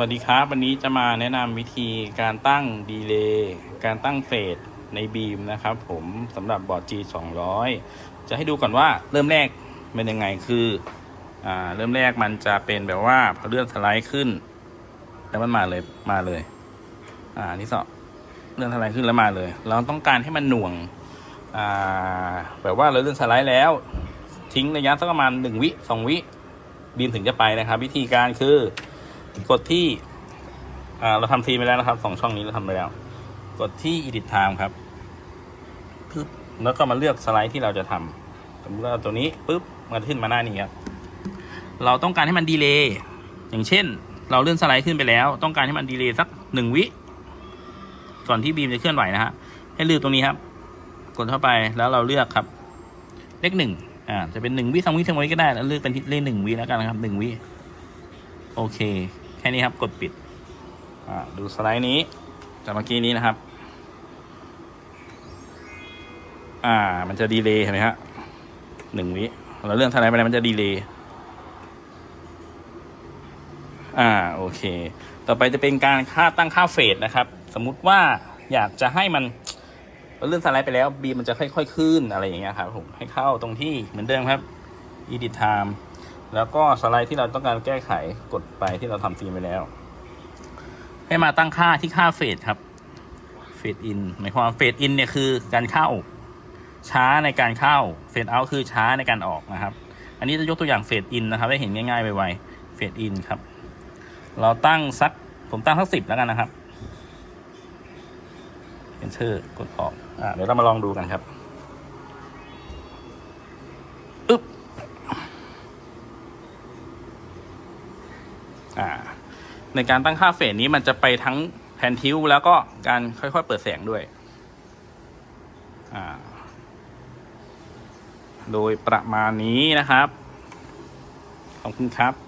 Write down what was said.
วัสดีครับ วันนี้จะมาแนะนำวิธีการตั้งดีเลย์การตั้งเฟสในบีมนะครับผมสำหรับบอร์ด G 200 จะให้ดูก่อนว่าเริ่มแรกเป็นยังไงคืออ่าเริ่มแรกมันจะเป็นแบบว่าพอเลื่อนสไลด์ขึ้น แล้วมันมาเลยมาเลย อ่านี่สองเลื่อนสไลด์ขึ้นแล้วมาเลย เราต้องการให้มันหน่วงอ่าแบบว่าเราเลื่อนสไลด์แล้ว ทิ้งระยะสักประมาณหนึ่งวิสองวิบีมถึงจะไปนะครับ วิธีการคือ กดที่เราทำซีไปแล้วนะครับสองช่องนี้เราทำไปแล้ว กดที่ edit time ครับปึ๊บแล้วก็มาเลือกสไลด์ที่เราจะทำสมมติว่าตัวนี้ปึ๊บมันขึ้นมาหน้านี้ครับเราต้องการให้มันดีเลย์อย่างเช่น เราเลื่อนสไลด์ขึ้นไปแล้ว ต้องการให้มันดีเลย์สักหนึ่งวิก่อนที่บีมจะเคลื่อนไหวนะฮะให้เลือกตรงนี้ครับ กดเข้าไปแล้วเราเลือกครับ เลขหนึ่งอ่าจะเป็นหนึ่งวิสองวิสองวิก็ได้แล้วเลือกเป็นเลขหนึ่งวิแล้วกันนะครับหนึ่งวิโอเค ค่นี้ครับกดปิดอ่าดูสไลด์นี้จากเมื่อกี้นี้นะครับ อ่า มันจะดีเลย์เห็นไหมฮะหนึ่งวิเราเลื่อนสไลด์ไปแล้วมันจะดีเลย์อ่าโอเค ต่อไปจะเป็นการค่าตั้งค่าเฟสนะครับ สมมุติว่าอยากจะให้มันเราเลื่อนสไลด์ไปแล้วบีมันจะค่อยๆขึ้นอะไรอย่างเงี้ยครับผมให้เข้าตรงที่เหมือนเดิมครับ edit time แล้วก็สไลด์ที่เราต้องการแก้ไขกดไปที่เราทำซีนไปแล้ว ให้มาตั้งค่าที่ค่าเฟสครับเฟสอินหมายความเฟสอินเนี่ยคือการเข้า ช้าในการเข้าเฟสเอาคือช้าในการออกนะครับ อันนี้จะยกตัวอย่างเฟสอินนะครับให้เห็นง่ายๆไวๆเฟสอินครับ เราตั้งสักผมตั้งสักสิบแล้วกันนะครับ enter กดออกอ่าเดี๋ยวเรามาลองดูกันครับอึ๊บ อ่าในการตั้งค่าเฟสนี้มันจะไปทั้งแผ่นทิวแล้วก็การค่อยๆเปิดแสงด้วยอ่าโดยประมาณนี้นะครับ ขอบคุณครับ